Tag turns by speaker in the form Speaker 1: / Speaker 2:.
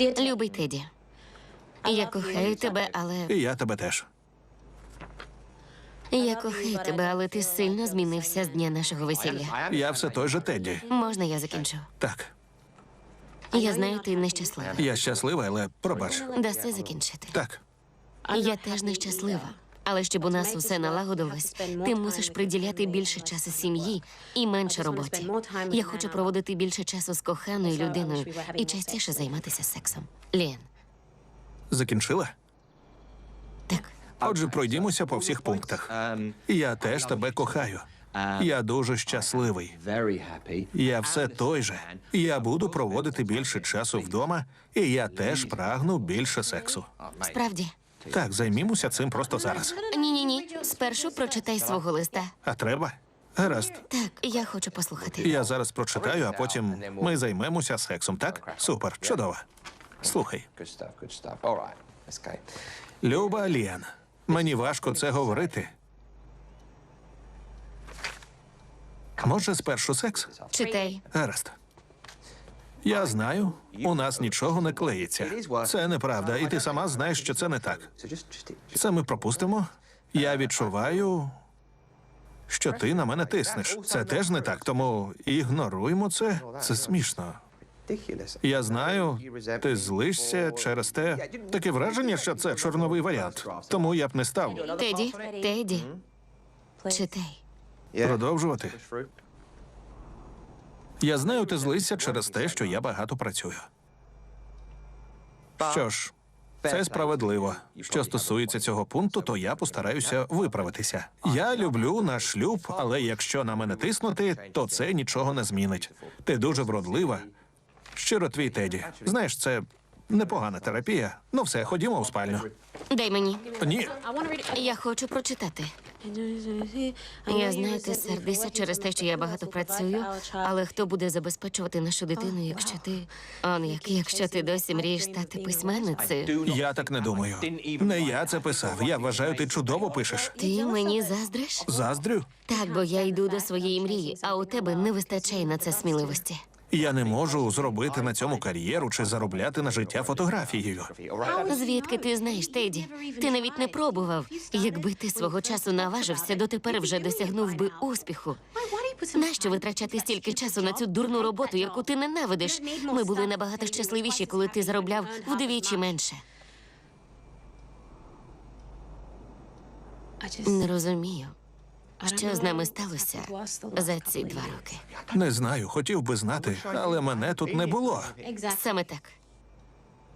Speaker 1: Любий Теді. Я кохаю тебе, але
Speaker 2: І я тебе теж.
Speaker 1: я кохаю тебе, але ти сильно змінився з дня нашого весілля.
Speaker 2: Я все той же Тедді.
Speaker 1: Можна я закінчу?
Speaker 2: Так,
Speaker 1: Я знаю, ти нещаслива.
Speaker 2: я щасливий, але пробач.
Speaker 1: Даси закінчити.
Speaker 2: Так,
Speaker 1: Я теж нещаслива. Але щоб у нас усе налагодилось, ти мусиш приділяти більше часу сім'ї і менше роботі. Я хочу проводити більше часу з коханою людиною і частіше займатися сексом. Лін,
Speaker 2: закінчила?
Speaker 1: так.
Speaker 2: Отже, пройдімося по всіх пунктах. Я теж тебе кохаю. Я дуже щасливий. Я все той же. Я буду проводити більше часу вдома, і я теж прагну більше сексу.
Speaker 1: Справді.
Speaker 2: Так, займімося цим просто зараз.
Speaker 1: Ні, ні, ні. Спершу прочитай свого листа.
Speaker 2: А треба? Гаразд.
Speaker 1: Так, я хочу послухати.
Speaker 2: Я зараз прочитаю, а потім ми займемося сексом, так? Супер, чудово. Слухай. Люба Ліан, мені важко це говорити. Може, спершу секс?
Speaker 1: Читай.
Speaker 2: Гаразд. Я знаю, у нас нічого не клеїться. Це неправда, і ти сама знаєш, що це не так. Це ми пропустимо. Я відчуваю, що ти на мене тиснеш. Це теж не так, тому ігноруймо це. Це смішно. Я знаю, ти злишся через те. Таке враження, що це чорновий варіант. Тому я б не став
Speaker 1: Теді, Теді. Читай.
Speaker 2: Продовжувати. Я знаю, ти злишся через те, що я багато працюю. Що ж, це справедливо. Що стосується цього пункту, то я постараюся виправитися. Я люблю наш шлюб, але якщо на мене тиснути, то це нічого не змінить. Ти дуже вродлива. Щиро твій Теді. Знаєш, це непогана терапія. Ну все, ходімо у спальню.
Speaker 1: Дай мені.
Speaker 2: Ні,
Speaker 1: Я хочу прочитати. Я знаю, ти сердишся через те, що я багато працюю, але хто буде забезпечувати нашу дитину, якщо ти. Он як, якщо ти досі мрієш стати письменницею?
Speaker 2: я так не думаю. Не я це писав. Я вважаю, ти чудово пишеш.
Speaker 1: Ти мені заздриш?
Speaker 2: Заздрю.
Speaker 1: Так, бо я йду до своєї мрії, а у тебе не вистачає на це сміливості.
Speaker 2: Я не можу зробити на цьому кар'єру чи заробляти на життя фотографією.
Speaker 1: Звідки ти знаєш, Теді? Ти навіть не пробував. Якби ти свого часу наважився, дотепер вже досягнув би успіху. Нащо витрачати стільки часу на цю дурну роботу, яку ти ненавидиш? Ми були набагато щасливіші, коли ти заробляв вдвічі менше. Не розумію, що з нами сталося за ці два роки.
Speaker 2: Не знаю, хотів би знати, але мене тут не було.
Speaker 1: Саме так.